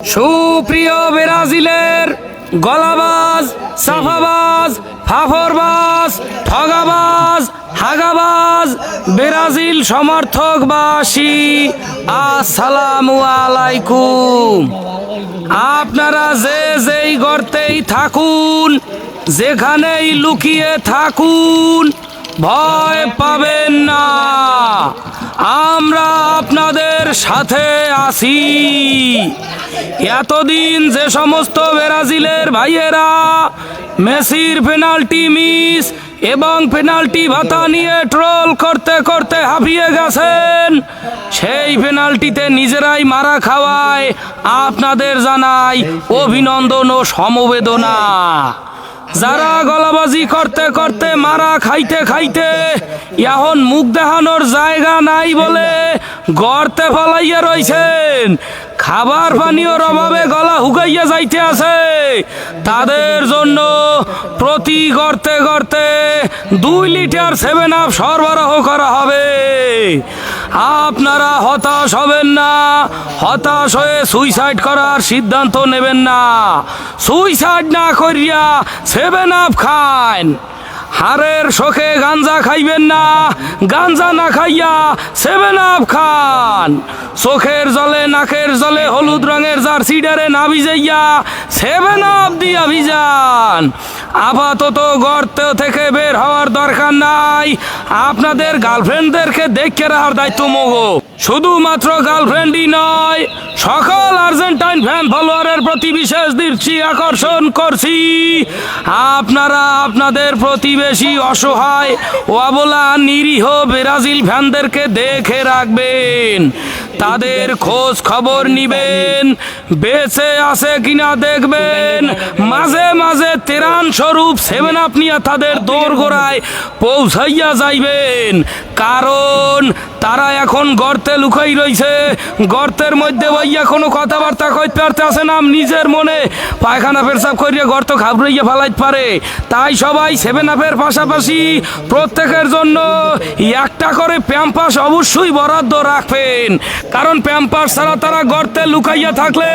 সুপ্রিয় ব্রাজিলের গলাবাজ, সাফাবাজ, ফাফরবাজ, ঠগাবাজ, হাগাবাজ, ব্রাজিল সমর্থকবাসী আসসালামু আলাইকুম। আপনারা যে যেই গর্তেই থাকুন, যেখানেই লুকিয়ে থাকুন, ভয় পাবেন না। আমরা সাথে আছি। এতদিন যে সমস্ত ব্রাজিলের ভাইয়েরা মেসির পেনাল্টি মিস এবং পেনাল্টি ভাতা নিয়ে ট্রোল করতে করতে হাঁপিয়ে গেছেন, সেই পেনাল্টিতে নিজেরাই মারা খাওয়ায় আপনাদের জানাই অভিনন্দন ও সমবেদনা। যারা গলাবাজি করতে করতে মারা খাইতে খাইতে এখন মুখ দেখানোর জায়গা নাই বলে গর্তে ফলাইয়া রইছেন। খাবার পানীয়র অভাবে গলা হুকাইয়া যাইতে আছে। তাদের জন্য প্রতি গর্তে গর্তে দুই লিটার সেভেন আপ সরবরাহ করা হবে। আপনারা হতাশ হবেন না, হতাশ হয়ে সুইসাইড করার সিদ্ধান্ত নেবেন না। সুইসাইড না করিয়া সেভেন আপ খান। হারের শোকে গাঞ্জা খাইবেন না। গাঞ্জা না খাইয়া সেভেন আপ খান। চোখের জলে, নাকের জলে, হলুদ রঙের জার্সিডারে না ভিজাইয়া সেভেন আপ দিয়া ভিজান। আপাতত গর্ত থেকে বের হওয়ার দরকার নাই। আপনাদের গার্লফ্রেন্ডদেরকে দেখে রাখার দায়িত্ব মগো শুধুমাত্র গার্লফ্রেন্ডই নয়, সকল আর্জেন্টাইন ফ্যান ফলোয়ারের প্রতি বিশেষ দৃষ্টি আকর্ষণ করছি। আপনারা আপনাদের প্রতিবেশী অসহায় অবলা নিরীহ ব্রাজিল ফ্যানদেরকে দেখে রাখবেন। তাদের খোঁজ খবর নিবেন। বেঁচে আছে কিনা দেখবেন। মাঝে মাঝে তেরান স্বরূপ সেভেন আপ নিয়ে তাদের দৌড় গোড়ায় পৌঁছাইয়া যাইবেন। কারণ তারা এখন গর্তে লুকাই রইছে। গর্তের মধ্যে বইয়া কোনো কথাবার্তা কইতে পারতে আসে না। নিজের মনে পায়খানা পেরসাব করিয়া গর্ত ঘাবড়াইয়া ফালাইতে পারে। তাই সবাই সেভেন আপের পাশাপাশি প্রত্যেকের জন্য একটা করে প্যাম্পাস অবশ্যই বরাদ্দ রাখবেন। কারণ প্যাম্পার ছাড়া তারা গর্তে লুকাইয়া থাকলে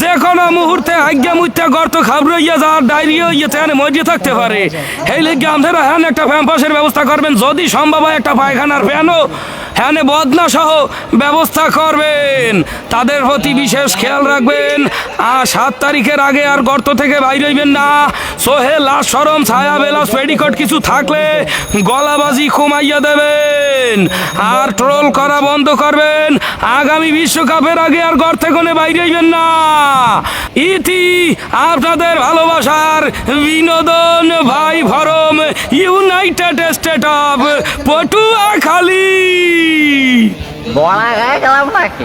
যে কোনো মুহূর্তে আজ্ঞা মুহূর্তে গর্ত খাবড়াইয়া যাওয়ার ডায়রিয়া ইয়েতে এনে মরিয়ে থাকতে পারে। এই লেগে আমাদের হ্যান একটা প্যাম্পাসের ব্যবস্থা করবেন। যদি সম্ভব হয় একটা পায়খানার ফ্যানও হ্যাঁ বদনা সহ ব্যবস্থা করবেন। তাদের প্রতি বিশেষ খেয়াল রাখবেন। আর সাত তারিখের আগে আর গর্ত থেকে বাইরে হইবেন না। সোহে লাশ সরম, ছায়া বেলাস পেডিকট কিছু থাকলে গলাবাজি কমাইয়া দেবেন। আর ট্রোল করা বন্ধ করবেন। আগামী বিশ্বকাপের আগে আর গর্তে থেকে বাইরে হইবেন না। ইতি আপনাদের ভালোবাসার বিনোদন ভাই ভরম ইউনাইটেড স্টেট অফ পটুয়াখালী। বলা গেলাম নাকি?